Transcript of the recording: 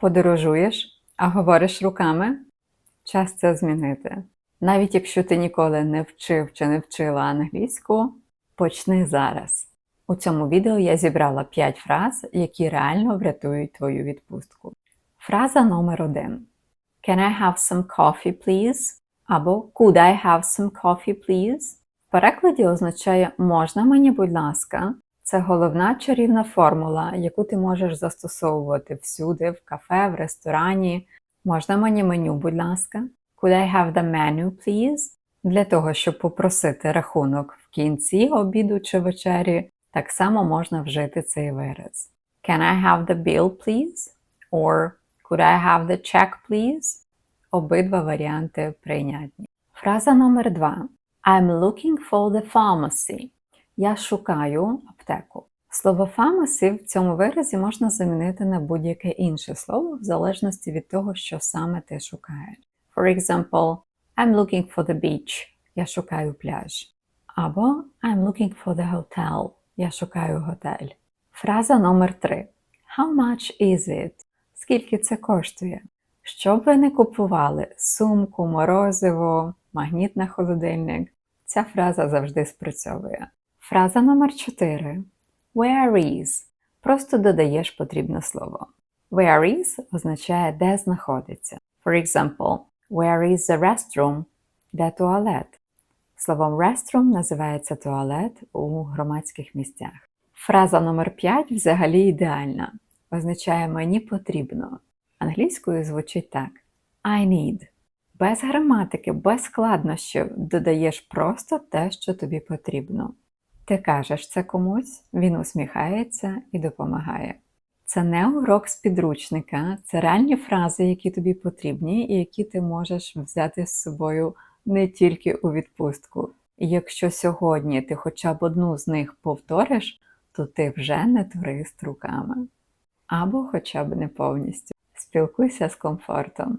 Подорожуєш, а говориш руками? Час це змінити. Навіть якщо ти ніколи не вчив чи не вчила англійську, почни зараз. У цьому відео я зібрала 5 фраз, які реально врятують твою відпустку. Фраза номер один. Can I have some coffee, please? Або Could I have some coffee, please? В перекладі означає можна мені, будь ласка. Це головна чарівна формула, яку ти можеш застосовувати всюди, в кафе, в ресторані. Можна мені меню, будь ласка. Could I have the menu, please? Для того, щоб попросити рахунок в кінці обіду чи вечері, так само можна вжити цей вираз. Can I have the bill, please? Or Could I have the check, please? Обидва варіанти прийнятні. Фраза номер два. I'm looking for the pharmacy. Я шукаю аптеку. Слово pharmacy в цьому виразі можна замінити на будь-яке інше слово в залежності від того, що саме ти шукаєш. For example, I'm looking for the beach. Я шукаю пляж. Або I'm looking for the hotel. Я шукаю готель. Фраза номер три. How much is it? Скільки це коштує? Що б ви не купували сумку, морозиво, магніт на холодильник, ця фраза завжди спрацьовує. Фраза номер 4. Where is? Просто додаєш потрібне слово. Where is означає де знаходиться. For example, where is the restroom? Де туалет? Словом restroom називається туалет у громадських місцях. Фраза номер 5 взагалі ідеальна. Означає мені потрібно. Англійською звучить так: I need. Без граматики, без складнощів додаєш просто те, що тобі потрібно. Ти кажеш це комусь, він усміхається і допомагає. Це не урок з підручника, це реальні фрази, які тобі потрібні, і які ти можеш взяти з собою не тільки у відпустку. І якщо сьогодні ти хоча б одну з них повториш, то ти вже не турист руками. Або хоча б не повністю. Спілкуйся з комфортом.